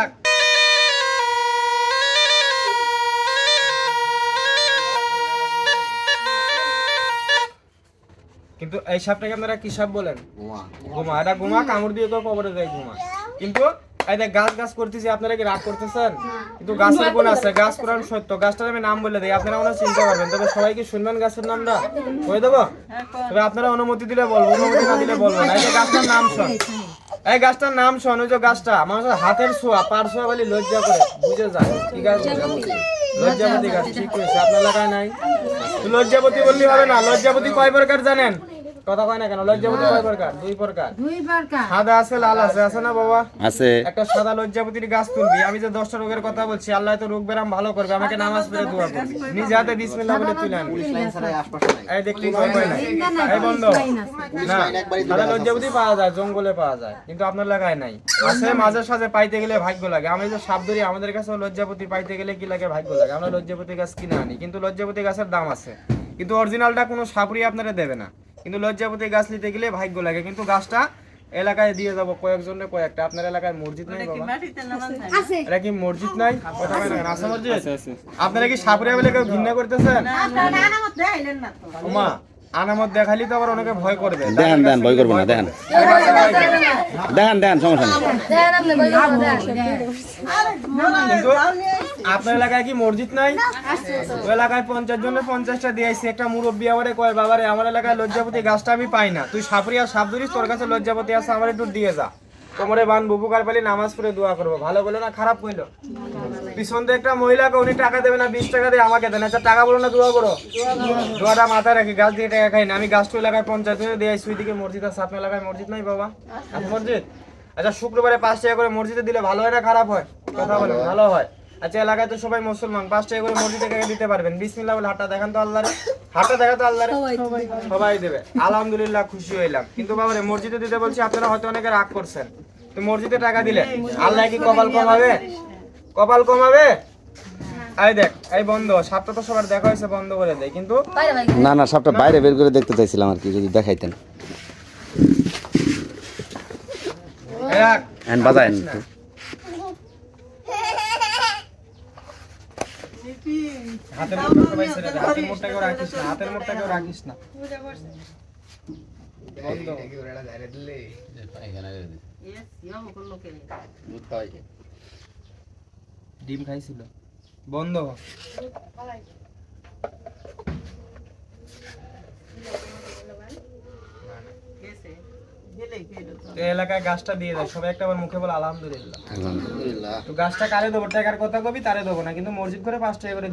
এক কিন্তু এই সাপটাকে আপনারা কি সাপ বলেন? ঘুমা। এটা ঘুমা কামড় দিয়ে তো কবরে যায় ঘুমা। কিন্তু এই দেখ গাছ গাছ করতেছি আপনারা কি রাগ করতেছেন? কিন্তু গাছের গুণ আছে? গাছ কোরআন সত্য। গাছটার আমি নাম বলে দিই। আপনারা ওনার চিন্তা করবেন। তবে সবাই কি শুনবেন গাছের নামটা। কয়ে দেবো? তবে আপনারা অনুমতি দিলে বলব। অনুমতি না দিলে বলব না। এই যে গাছটার নাম শোন। এই গাছটার নাম শোন ওই যে গাছটা। মানুষের হাতের ছোঁয়া পার ছোঁয়া বলি লজ্জা করে। বুঝে যায় ঠিক আছে? লজ্জাপতি গাছ ঠিক আছে আপনার এলাকায় নাই? লজ্জাপতি বললি হবে না লজ্জাপতি কয় প্রকার জানেন? কথা কয় না কেন? লজ্জাপতি কয় প্রকার? দুই প্রকার। দুই প্রকার। সাদা আছে লাল আছে আছে না বাবা? আছে। একটা সাদা লজ্জাপতির গাছ তুলবি। আমি যে দশটা রোগের কথা বলছি আল্লাহ তো রোগ বেরাম ভালো করবে। আমাকে নামাজ পড়ে দোয়া করবি। নিজে হাতে বিসমিল্লাহ বলে তুলে আনবি এই দেখলি কয় কয় নাই এই বন্ধ। না। সাদা লজ্জাপতি পাওয়া যায় জঙ্গলে পাওয়া যায় কিন্তু আপনার লাগায় নাই। আছে মাঝে সাঝে পাইতে গেলে ভাগ্য লাগে। আমি যে সাপ ধরি আমাদের কাছে লজ্জাপতি পাইতে গেলে কি লাগে? ভাগ্য লাগে। আমরা লজ্জাপতি গাছ কিনে আনি কিন্তু লজ্জাপতি গাছের দাম আছে। কিন্তু অরিজিনালটা কোনো সাপুরি আপনারা দেবে না। কিন্তু লজ্জাপতি গাছ নিতে গেলে ভাগ্য লাগে। কিন্তু গাছটা এলাকায় দিয়ে যাব কয়েকজনের কয়েকটা। আপনার এলাকায় মসজিদ নাই বাবা। এটা কি মসজিদ নাই? কথা বলেন না আছে মসজিদ? আপনারা কি সাপুরিয়া বলে কেউ ঘৃণা করতেছেন? ওমা আনামত দেখালি তো আবার অনেকে ভয় করবে। দেখান দেখান ভয় করব না দেখান দেখান দেখান সমস্যা নেই। আপনার এলাকায় কি মসজিদ নাই? ওই এলাকায় পঞ্চাশ জনের পঞ্চাশটা দিয়েছি। একটা মুরব্বী আমারে কয় বাবারে আমার এলাকায় লজ্জাপতি গাছটা আমি পাই না। তুই সাপুরিয়া সাপ ধরিস তোর কাছে লজ্জাপতি আছে আমার একটু দিয়ে যা। কোমরে বান বুবুকার পালি নামাজ পড়ে দোয়া করব। ভালো বলে না খারাপ কইলো? পিছন দিয়ে একটা মহিলাকে উনি টাকা দেবে না বিশ টাকা দিয়ে আমাকে দেন। আচ্ছা টাকা বলো না দোয়া করো। দোয়াটা মাথায় রাখি গাছ দিয়ে টাকা খাই না। আমি গাছটা এলাকায় পঞ্চায়েত দিয়ে আসছি ওইদিকে মসজিদ আছে। আপনার এলাকায় মসজিদ নাই বাবা? মসজিদ? আচ্ছা শুক্রবারে পাঁচ টাকা করে মসজিদে দিলে ভালো হয় না খারাপ হয়? কথা বলো ভালো হয়। আচ্ছা এলাকায় তো সবাই মুসলমান। পাঁচ টাকা করে মসজিদে টাকা দিতে পারবেন? বিসমিল্লাহ বলে হাতটা দেখান তো আল্লাহরে। হাতটা দেখা তো আল্লাহরে। সবাই দেবে। আলহামদুলিল্লাহ খুশি হইলাম। কিন্তু বাবারে মসজিদে দিতে বলছি আপনারা হয়তো অনেকে রাগ করছেন। তো মসজিদে টাকা দিলে? আল্লাহ কি কপাল কমাবে কপাল কমাবে এই দেখ এই বন্ধ। সাপটা তো সবার দেখা হয়েছে বন্ধ করে দেয়। কিন্তু না না সাপটা বাইরে বের করে দেখতে চাইছিলাম আর কি যদি দেখাইতেন। এক হাতের মোটটা সবাই ছেড়ে দে হাতের মোটটা কেউ রাখিস না হাতের মোটটা কেউ রাখিস না। বন্ধ। ডিম খাইছিল। বন্ধ। এলাকায় গাছটা দিয়ে দেয়। সবাই একটা মুখে বলে আলহামদুলিল্লাহ। তো গাছটা কারে দেবো? টাকার কথা কবি তারে দেবো না। কিন্তু মসজিদ করে পাঁচ টাকা করে